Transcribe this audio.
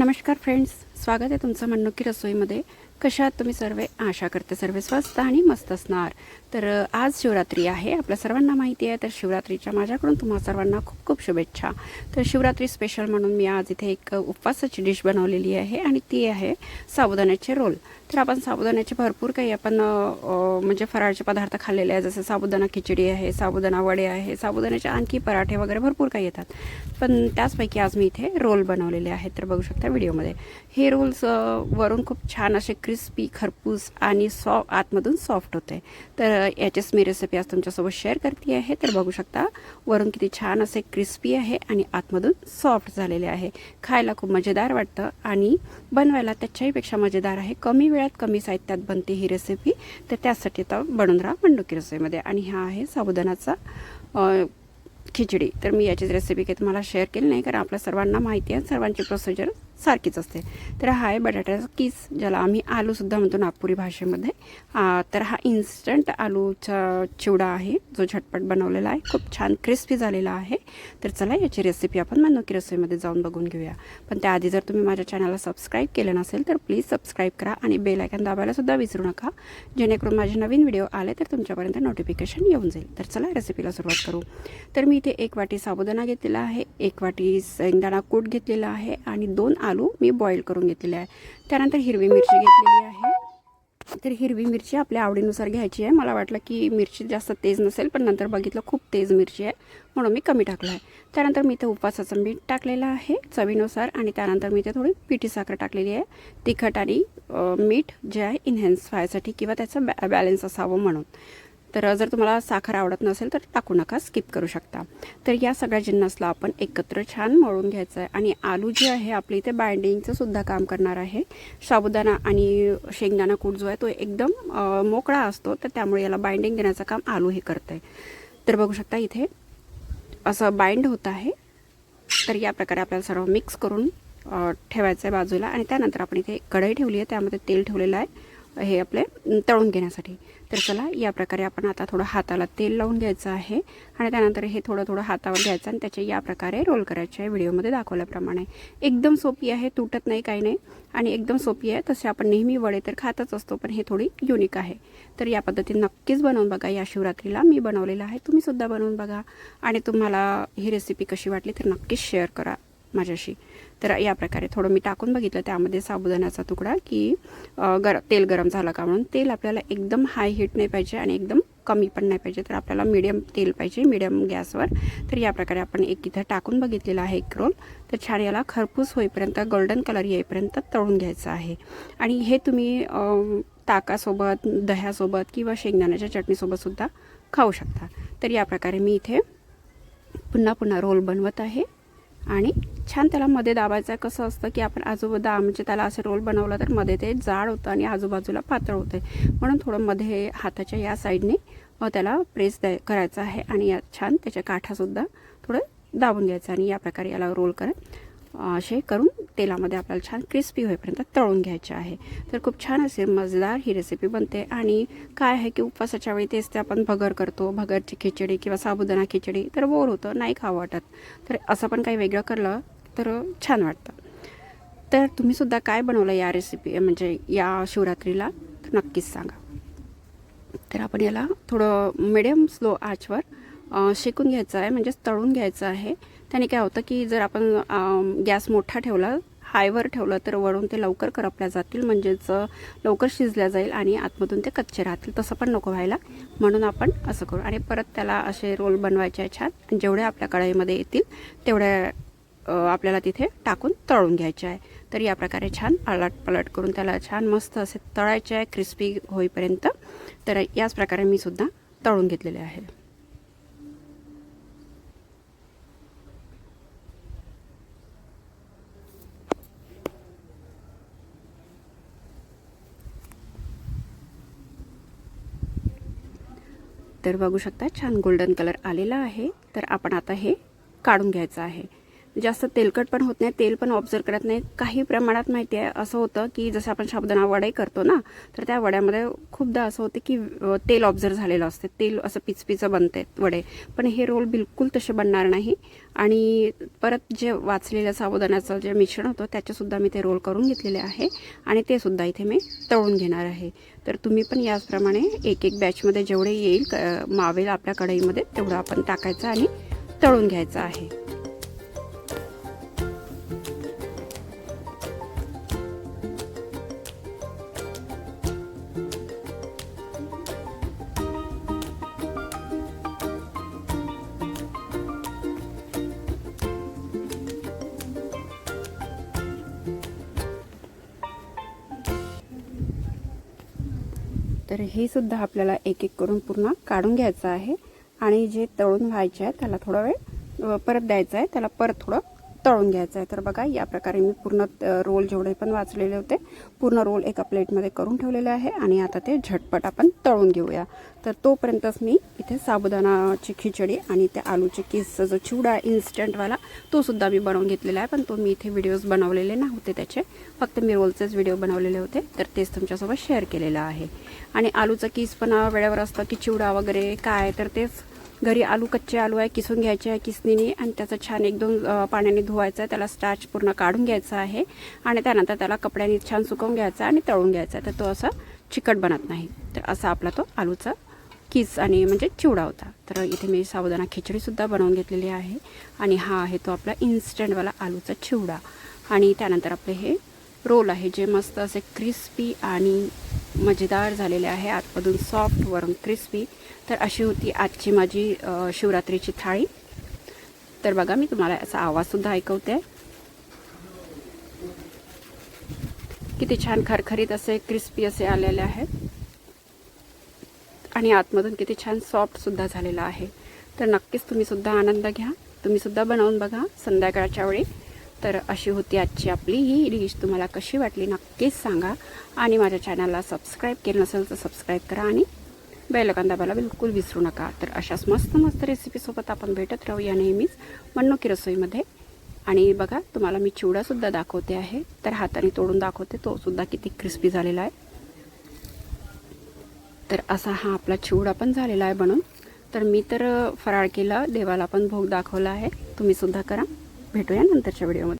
नमस्कार फ्रेंड्स स्वागत आहे तुमचं मनोकी रसोईमध्ये. कशा आहात तुम्ही सर्व आशा करते सर्व स्वस्त आणि मस्त असणार. तर आज शिवरात्री आहे आपल्या सर्वांना माहिती आहे तर शिवरात्रीच्या माझ्याकडून तुम्हा सर्वांना खूप खूप शुभेच्छा. तर शिवरात्री स्पेशल म्हणून मी आज इथे एक उपवासाची डिश बनवलेली आहे आणि ती आहे साबुदाण्याचे रोल. तर आपण साबुदाण्याचे भरपूर काही आपण म्हणजे फराळचे पदार्थ खाल्लेले आहे जसं साबुदाणा खिचडी आहे साबुदाणा वडे आहे साबुदाण्याचे आणखी पराठे वगैरे भरपूर काही येतात. पण त्याचपैकी आज मी इथे रोल बनवलेले आहेत. तर बघू शकता व्हिडिओमध्ये. हे रोल्स वरून खूप छान असे क्रिस्पी खरपूस आणि सॉ आतमधून सॉफ्ट होते. तर याचेच याचीच मी रेसिपी आज तुमच्यासोबत शेअर करते आहे. तर बघू शकता वरून किती छान असे क्रिस्पी आहे आणि आतमधून सॉफ्ट झालेले आहे. खायला खूप मजेदार वाटतं आणि बनवायला त्याच्याहीपेक्षा मजेदार आहे कमी वेळात कमी साहित्यात बनते ही रेसिपी तर त्यासाठी आता बनवून राहा मंडुकी रसोईमध्ये. आणि हा आहे साबुदाणाचा खिचडी. तर मी याचीच रेसिपी काही तुम्हाला शेअर केली नाही कारण आपल्या सर्वांना माहिती आहे सर्वांची प्रोसिजर सारखीच असते. तर हा आहे बटाट्याचा किस ज्याला आम्ही आलूसुद्धा म्हणतो नागपुरी भाषेमध्ये. तर हा इन्स्टंट आलूचा चिवडा आहे जो झटपट बनवलेला आहे. खूप छान क्रिस्पी झालेला आहे. तर चला याची रेसिपी आपण मनोकी रसोईमध्ये जाऊन बघून घेऊया. पण त्याआधी जर तुम्ही माझ्या चॅनलला सबस्क्राईब केलं नसेल तर प्लीज सबस्क्राईब करा आणि बेल आयकन दाबायलासुद्धा विसरू नका. जेणेकरून माझे नवीन व्हिडिओ आले तर तुमच्यापर्यंत नोटिफिकेशन येऊन जाईल. तर चला रेसिपीला सुरुवात करू. तर मी इथे एक वाटी साबुदाणा घेतलेला आहे एक वाटी शेंगदाणा कूट घेतलेला आहे आणि दोन आलू मी बॉईल करून घेतलेले आहे. त्यानंतर हिरवी मिरची घेतलेली आहे. तर हिरवी मिरची आपल्या आवडीनुसार घ्यायची आहे. मला वाटलं की मिरची जास्त तेज नसेल पण नंतर बघितलं खूप तेज मिरची आहे म्हणून मी कमी टाकलं आहे. त्यानंतर मी इथे उपवासाचं मीठ टाकलेलं आहे चवीनुसार आणि त्यानंतर मी इथे थोडी पिठी साखर टाकलेली आहे. तिखट आणि मीठ जे आहे इन्हॅन्स व्हायसाठी किंवा त्याचं बॅ बॅलन्स असावं म्हणून. तर जर तुम्हाला साखर आवडत नसेल तर टाकू नका स्किप करू शकता. तर या सगळ्या जिन्नसला आपण एकत्र छान मळून घ्यायचं आहे आणि आलू जे आहे आपली इथे बाइंडिंगचं सुद्धा काम करणार आहे. साबुदाणा आणि शेंगदाणा कूट जो आहे तो एकदम मोकळा असतो तर त्यामुळे याला बाइंडिंग देण्याचं काम आलू हे करतं आहे तर बघू शकता इथे असं बाइंड होत आहे. तर या प्रकारे आपल्याला सर्व मिक्स करून ठेवायचं आहे बाजूला आणि त्यानंतर आपण इथे कढई ठेवली आहे त्यामध्ये तेल ठेवलेलं आहे. हे आपले तळून घेण्यासाठी. तर चला या प्रकारे आपण आता थोडं हाताला तेल लावून घ्यायचं आहे आणि त्यानंतर हे थोडं थोडं हातावर घ्यायचं आणि त्याचे या प्रकारे रोल करायचे आहे व्हिडिओमध्ये दाखवल्याप्रमाणे. एकदम सोपी आहे तुटत नाही काही नाही आणि एकदम सोपी आहे. तसे आपण नेहमी वडे तर खातच असतो पण हे थोडी युनिक आहे. तर या पद्धतीने नक्कीच बनवून बघा. या शिवरात्रीला मी बनवलेलं आहे. तुम्हीसुद्धा बनवून बघा आणि तुम्हाला ही रेसिपी कशी वाटली तर नक्कीच शेअर करा. माझ्याशी. तर या प्रकारे थोडं मी टाकून बघितलं. त्यामध्ये साबुदाण्याचा तुकडा की गर तेल गरम झालं का म्हणून. तेल आपल्याला एकदम हाय हीट नाही पाहिजे आणि एकदम कमी पण नाही पाहिजे. तर आपल्याला मीडियम तेल पाहिजे मीडियम गॅसवर. तर या प्रकारे आपण एक इथं टाकून बघितलेला आहे एक रोल तर छान याला खरपूस होईपर्यंत गोल्डन कलर येईपर्यंत तळून घ्यायचं आहे. आणि हे तुम्ही ताकासोबत दह्यासोबत किंवा शेंगदाण्याच्या चटणीसोबतसुद्धा खाऊ शकता. तर या प्रकारे मी इथे पुन्हा पुन्हा रोल बनवत आहे. आणि छान त्याला मध्ये दाबायचं आहे. कसं असतं की आपण आजूबाजू म्हणजे त्याला असं रोल बनवलं तर मध्ये ते जाड होतं आणि आजूबाजूला पातळ होते म्हणून थोडं मध्ये हाताच्या या साईडने त्याला प्रेस द्याय करायचं आहे. आणि या छान त्याच्या काठासुद्धा थोडं दाबून घ्यायचं आणि या प्रकारे याला रोल करत असे करून तेलामध्ये आपल्याला छान क्रिस्पी होईपर्यंत तळून घ्यायचे आहे. तर खूप छान असे मजेदार ही रेसिपी बनते. आणि काय आहे की उपवासाच्या वेळी तेच ते आपण भगर करतो. भगरची खिचडी किंवा साबुदाणा खिचडी तर बोर होतं नाही खावं वाटत. तर असं पण काही वेगळं करलं तर छान वाटतं. तर तुम्ही सुद्धा काय बनवलं या रेसिपी म्हणजे या शिवरात्रीला? तर नक्कीच सांगा. तर आपण याला थोडं मिडियम स्लो आचवर शेकून घ्यायचं आहे म्हणजेच तळून घ्यायचं आहे. त्याने काय होतं की जर आपण गॅस मोठा ठेवला हायवर ठेवलं तर वळून ते लवकर करपल्या जातील म्हणजेच लवकर शिजल्या जाईल आणि आतमधून ते कच्चे राहतील. तसं पण नको व्हायला. म्हणून आपण असं करू. आणि परत त्याला असे रोल बनवायचे आहे छान. जेवढे आपल्या कढईमध्ये येतील तेवढ्या आपल्याला तिथे टाकून तळून घ्यायचे आहे. तर या प्रकारे छान पलट पलट करून त्याला छान मस्त असे तळायचे आहे क्रिस्पी होईपर्यंत. तर याच प्रकारे मी सुद्धा तळून घेतलेले आहे. तर बघू शकता छान गोल्डन कलर आलेला आहे. तर आपण आता हे काढून घ्यायचं आहे. जास्त तेलकट पण होत नाही तेल पण ऑब्झर्व करत नाही. काही प्रमाणात माहिती आहे असं होतं की जसं आपण साबुदाणा वडे करतो ना तर त्या वड्यामध्ये खूपदा असं होतं की तेल ऑब्झर्व झालेलं असते. तेल असं पिचपिचं बनते वडे. पण हे रोल बिलकुल तसे बनणार नाही. आणि परत जे वाचलेलं साबुदाण्याचं जे मिश्रण होतं त्याचेसुद्धा मी ते रोल करून घेतलेले आहे. आणि ते सुद्धा इथे मी तळून घेणार आहे. तर तुम्ही पण याचप्रमाणे एक एक बॅचमध्ये जेवढे येईल क- मावेल आपल्या कढईमध्ये तेवढं आपण टाकायचं आणि तळून घ्यायचं आहे. तर हे सुद्धा आपल्याला एक एक करून पूर्ण काढून घ्यायचं आहे. आणि जे तळून व्हायचे आहे त्याला थोडा वेळ परत द्यायचं आहे. त्याला परत थोडं तळून घ्यायचं आहे तर बघा या प्रकारे मी पूर्ण रोल जेवढे पण वाचलेले होते पूर्ण रोल एका प्लेटमध्ये करून ठेवलेले आहे आणि आता ते झटपट आपण तळून घेऊया. तर तोपर्यंतच मी इथे साबुदाणाची खिचडी आणि त्या आलूचे केसचा जो चिवडा इन्स्टंटवाला तोसुद्धा मी बनवून घेतलेला आहे. पण तो मी इथे व्हिडिओज बनवलेले नव्हते त्याचे. फक्त मी रोलचेच व्हिडिओ बनवलेले होते. तर तेच तुमच्यासोबत शेअर केलेलं आहे. आणि आलूचं किस पण वेळेवर असतं की चिवडा वगैरे काय तर तेच घरी आलू कच्चे आलू आहे किसून घ्यायचे आहे किसणीने आणि त्याचं छान एक दोन पाण्याने धुवायचं आहे त्याला स्टार्च पूर्ण काढून घ्यायचा आहे आणि त्यानंतर त्याला कपड्याने छान सुकवून घ्यायचा आणि तळून घ्यायचा तर तो असा चिकट बनत नाही. तर असा आपला तो आलूचा किस आणि म्हणजे चिवडा होता. तर इथे मी साबुदाणा खिचडीसुद्धा बनवून घेतलेली आहे आणि हा आहे तो आपला इन्स्टंटवाला आलूचा चिवडा. आणि त्यानंतर आपले हे रोल आहे जे मस्त असे क्रिस्पी आणि मजेदार झालेले आहे. आतमधून सॉफ्ट वरून क्रिस्पी तर अशी होती आजची माझी शिवरात्रीची थाळी. तर बघा मी तुम्हाला असा आवाजसुद्धा ऐकवते. किती छान खरखरीत असे क्रिस्पी असे आलेले आहेत आणि आतमधून किती छान सॉफ्टसुद्धा झालेलं झालेला आहे. तर नक्कीच तुम्हीसुद्धा आनंद घ्या. तुम्हीसुद्धा बनवून बघा संध्याकाळच्या वेळी. तर अशी होती आजची आपली ही डिश. तुम्हाला कशी वाटली नक्कीच सांगा. आणि माझ्या चॅनलला सबस्क्राईब केलं नसेल तर सबस्क्राईब करा आणि बेल दाबायला बिलकुल विसरू नका. तर अशाच मस्त मस्त रेसिपीसोबत आपण भेटत राहूया नेहमीच मन्नोकी रसोईमध्ये. आणि बघा तुम्हाला मी चिवडासुद्धा दाखवते आहे. तर हाताने तोडून दाखवते. तो सुद्धा किती क्रिस्पी झालेला आहे. तर असा हा आपला चिवडा पण झालेला आहे बनून. तर मी तर फराळ केला. देवाला पण भोग दाखवला आहे. तुम्हीसुद्धा करा. भेटूया नंतरच्या व्हिडिओमध्ये.